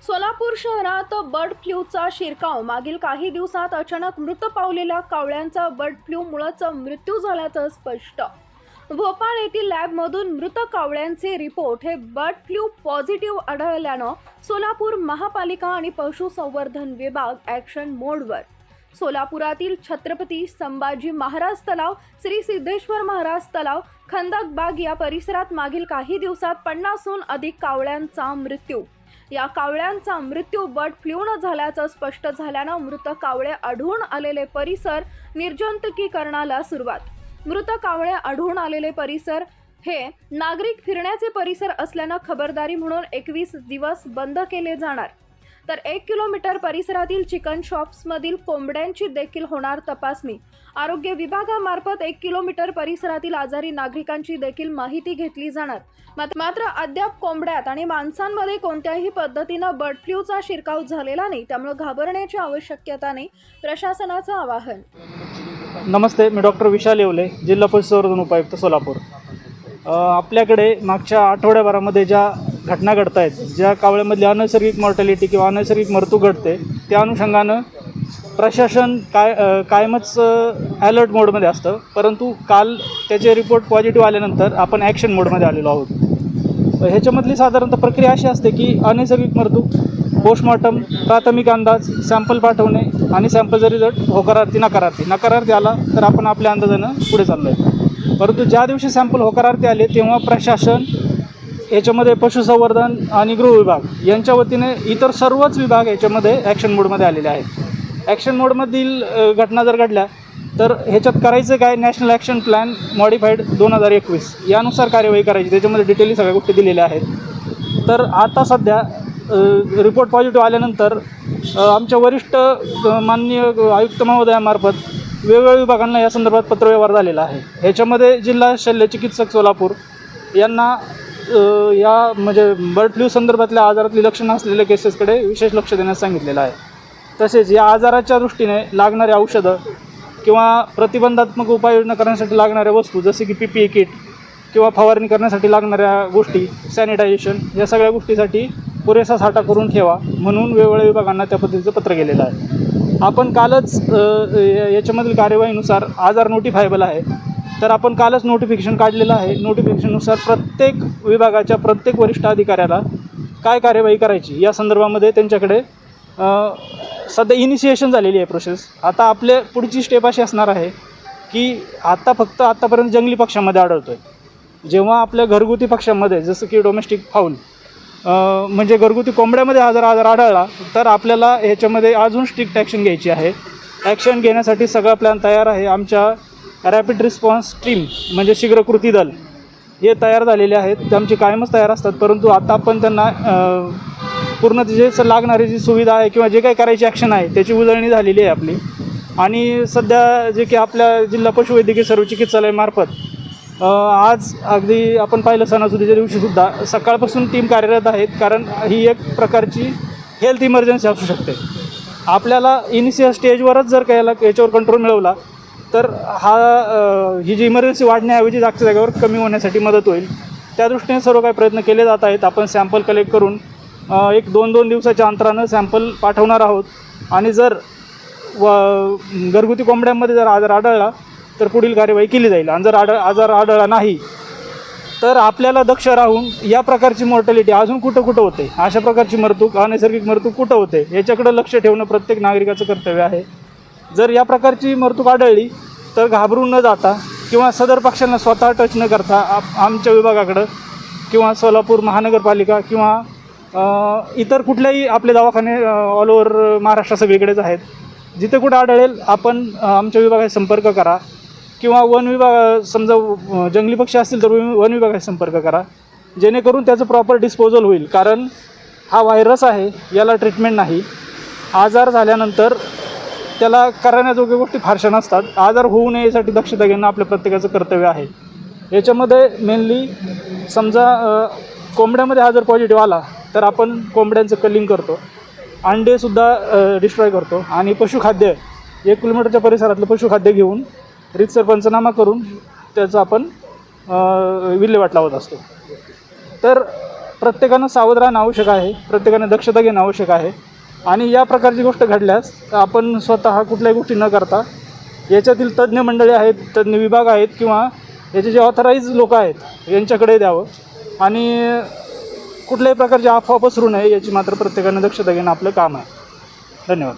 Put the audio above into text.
इथं बर्ड फ्लूचा शिरकाव. मागील काही दिवसात अचानक मृत पावलेल्या कावळ्यांचा बर्ड फ्लूमुळेच मृत्यू झाल्याचं स्पष्ट. भोपाळ येथील लॅबमधून मृत कावळ्यांचे रिपोर्ट. हे बर्ड फ्लू पॉझिटिव्ह आढळल्यानं सोलापूर महापालिका आणि पशुसंवर्धन विभाग ॲक्शन मोडवर. सोलापुरातील छत्रपती संभाजी महाराज तलाव श्री सिद्धेश्वर महाराज तलाव खंदक बाग या परिसरात मागील काही दिवसात पन्नासहून अधिक कावळ्यांचा मृत्यू. या कावळ्यांचा मृत्यू बर्ड फ्ल्यून झाल्याचं स्पष्ट झाल्यानं मृत कावळे आढळून आलेले परिसर निर्जंतुकीकरणाला सुरुवात. मृत कावळे आढळून आलेले परिसर हे नागरिक फिरण्याचे परिसर असल्यानं खबरदारी म्हणून एकवीस दिवस बंद केले जाणार. तर एक किलोमीटर परिसरातील चिकन शॉप्समधील कोंबड्यांची देखील होणार तपासणी. आरोग्य विभागामार्फत एक किलोमीटर परिसरातील आजारी नागरिकांची देखील माहिती घेतली जाणार. मात्र अद्याप कोंबड्यात आणि माणसांमध्ये कोणत्याही पद्धतीनं बर्ड फ्लूचा शिरकाव झालेला नाही त्यामुळे घाबरण्याची आवश्यकता नाही प्रशासनाचं आवाहन. नमस्ते मी डॉक्टर विशाल येवले जिल्हा पशुसंवर्धन उपायुक्त सोलापूर. आपल्याकडे मागच्या आठवड्याभरामध्ये ज्या घटना घडत आहेत ज्या कावळ्यामधली अनैसर्गिक मॉर्टॅलिटी किंवा अनैसर्गिक मृत्यू घडते त्या अनुषंगानं प्रशासन काय कायमच ॲलर्ट मोडमध्ये असतं. परंतु काल त्याचे रिपोर्ट पॉझिटिव्ह आल्यानंतर आपण ॲक्शन मोडमध्ये आलेलो आहोत. ह्याच्यामधली साधारणतः प्रक्रिया अशी असते की अनैसर्गिक मृत्यू पोस्टमॉर्टम प्राथमिक अंदाज सॅम्पल पाठवणे आणि सॅम्पलचा रिझल्ट होकारार्थी नकारार्थी नकारार्थी आला तर आपण आपल्या अंदाजानं पुढे चाललो आहे परंतु ज्या दिवशी सॅम्पल होकारार्थी आले तेव्हा प्रशासन याच्यामध्ये पशुसंवर्धन आणि गृह विभाग यांच्या वतीने इतर सर्वच विभाग याच्यामध्ये ॲक्शन मोडमध्ये आलेले आहेत. ॲक्शन मोडमधील घटना जर घडल्या तर ह्याच्यात करायचं काय? नॅशनल ॲक्शन प्लॅन मॉडिफाईड दोन हजार एकवीस यानुसार कार्यवाही करायची. त्याच्यामध्ये डिटेली सगळ्या गोष्टी दिलेल्या आहेत. तर आता सध्या रिपोर्ट पॉझिटिव्ह आल्यानंतर आमच्या वरिष्ठ माननीय आयुक्त महोदयामार्फत वेगवेगळ्या विभागांना या संदर्भात पत्रव्यवहार झालेला आहे. ह्याच्यामध्ये जिल्हा शल्य चिकित्सक सोलापूर यांना या म्हणजे बर्ड फ्लू संदर्भातल्या आजारातली लक्षणं असलेल्या केसेसकडे विशेष लक्ष देण्यास सांगितलेलं आहे. तसेच या आजाराच्या दृष्टीने लागणारी औषधं किंवा प्रतिबंधात्मक उपाययोजना करण्यासाठी लागणाऱ्या वस्तू जसे की पी पी ए किट किंवा फवारणी करण्यासाठी लागणाऱ्या गोष्टी सॅनिटायझेशन या सगळ्या गोष्टीसाठी पुरेसा साठा करून ठेवा म्हणून वेगवेगळ्या विभागांना त्या पद्धतीचं पत्र गेलेलं आहे. आपण कालच या- याच्यामधील कार्यवाहीनुसार आजार नोटिफायबल आहे. तर आपण कालच नोटिफिकेशन काढलेलं आहे. नोटिफिकेशननुसार प्रत्येक विभागाच्या प्रत्येक वरिष्ठ अधिकाऱ्याला काय कार्यवाही करायची या संदर्भामध्ये त्यांच्याकडे सध्या इनिशिएशन झालेली आहे प्रोसेस आता आपले पुढची स्टेप अशी असणार आहे की आत्ता फक्त आत्तापर्यंत जंगली पक्षामध्ये आढळतो आहे जेव्हा आपल्या घरगुती पक्षामध्ये जसं की डोमेस्टिक फाऊल म्हणजे घरगुती कोंबड्यामध्ये हा जर आजार आढळला तर आपल्याला ह्याच्यामध्ये अजून स्ट्रिक्ट ॲक्शन घ्यायची आहे. ॲक्शन घेण्यासाठी सगळा प्लॅन तयार आहे. आमच्या रॅपिड रिस्पॉन्स टीम म्हणजे शीघ्र कृती दल हे तयार झालेले आहेत. ते आमचे कायमच तयार असतात परंतु आता आपण त्यांना पूर्ण जे लागणारी जी सुविधा आहे किंवा जे काही करायची ॲक्शन आहे त्याची उजळणी झालेली आहे आपली. आणि सध्या जे की आपल्या जिल्हा पशुवैद्यकीय सर्व चिकित्सालयामार्फत आज अगदी आपण पाहिलं सणासुदीच्या दिवशीसुद्धा सकाळपासून टीम कार्यरत आहेत कारण ही एक प्रकारची हेल्थ इमर्जन्सी असू शकते. आपल्याला इनिशियल स्टेजवरच जर का याला याच्यावर कंट्रोल मिळवला तर हा ही जी इमर्जन्सी वाढण्याऐवजी जागच्या जागेवर कमी होण्यासाठी मदत होईल. त्या दृष्टीने सर्व काही प्रयत्न केले जात आहेत. आपण सॅम्पल कलेक्ट करून एक दोन दोन दिवसाच्या अंतरानं सॅम्पल पाठवणार आहोत. आणि जर व घरगुती कोंबड्यांमध्ये जर आजार आढळला तर पुढील कार्यवाही केली जाईल. आणि जर आढळ आजार आढळला नाही तर आपल्याला दक्ष राहून या प्रकारची मॉर्टॅलिटी अजून कुठं कुठं होते? अशा प्रकारची मरतूक अनैसर्गिक मरतूक कुठं होते? याच्याकडे लक्ष ठेवणं प्रत्येक नागरिकाचं कर्तव्य आहे. जर या प्रकारची मरतूक आढळली तर घाबरून न जाता किंवा सदर पक्षांना स्वतः टच न करता आप आमच्या विभागाकडं किंवा सोलापूर महानगरपालिका किंवा इतर कुठल्याही आपले दवाखाने ऑल ओव्हर महाराष्ट्र सगळीकडेच आहेत. जिथे कुठं आढळेल आपण आमच्या विभागाशी संपर्क करा. किंवा वन विभाग समजा जंगली पक्षी असतील तर वन वन विभागाशी संपर्क करा. जेणेकरून त्याचं प्रॉपर डिस्पोजल होईल. कारण हा व्हायरस आहे याला ट्रीटमेंट नाही. आजार झाल्यानंतर त्याला करण्याजोग्या गोष्टी फारशा नसतात. आजार होऊ नये यासाठी दक्षता घेणं आपल्या प्रत्येकाचं कर्तव्य आहे. याच्यामध्ये मेनली समजा कोंबड्यामध्ये हा जर पॉझिटिव्ह आला तर आपण कोंबड्यांचं कलिंग करतो. अंडेसुद्धा डिस्ट्रॉय करतो. आणि पशुखाद्य एक किलोमीटरच्या परिसरातलं पशुखाद्य घेऊन रितसर पंचनामा करून त्याचं आपण विल्हेवाट लावत असतो. तर प्रत्येकानं सावध राहणं आवश्यक आहे. प्रत्येकाने दक्षता घेणं आवश्यक आहे. आणि या प्रकारची गोष्ट घडल्यास आपण स्वतः कुठल्याही गोष्टी न करता याच्यातील तज्ज्ञ मंडळी आहेत तज्ज्ञ विभाग आहेत किंवा याचे जे ऑथराईज लोक आहेत यांच्याकडे द्यावं. आणि कुठल्याही प्रकारची अफवा पसरू नये याची मात्र प्रत्येकाने दक्षता घेणं आपलं काम आहे. धन्यवाद.